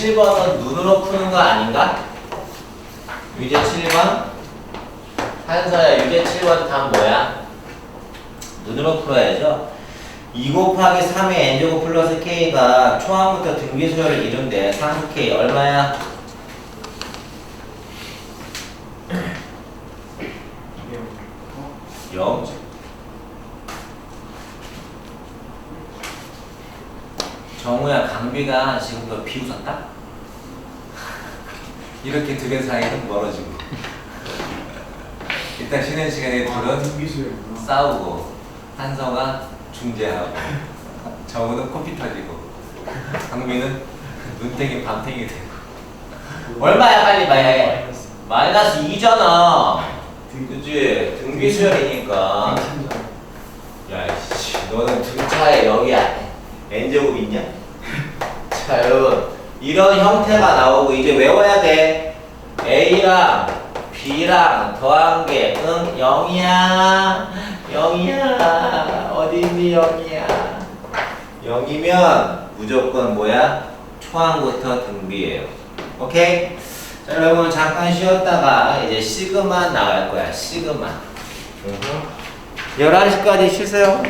7번은 눈으로 푸는 거 아닌가? 유제 7번 한서야 유제 7번 답 뭐야? 눈으로 풀어야죠 2 곱하기 3의 n제곱 플러스 k가 초항부터 등비수열을 이룬대 3k 얼마야? 영 정우야 강비가 지금 너 비웃었다? 이렇게 둘의 사이는 멀어지고. 일단 쉬는 시간에 둘은 미수였구나. 싸우고 한서가 중재하고 정우는 코피 터지고 강민은 눈탱이 밤탱이 되고. 얼마야 빨리 말해. 마이너스 2잖아. 그치? 등비 수열이니까. 야이씨 너는 등차에 여기야 n제곱 있냐? 자 여러분. 이런 형태가 나오고 이제 외워야 돼. A랑 B랑 더한 게 응? 0이야. 0이야. 어디 있니 0이야? 0이면 무조건 뭐야? 초항부터 등비예요. 오케이? 자 여러분 잠깐 쉬었다가 이제 시그마 나갈 거야 시그마. 11시까지 쉬세요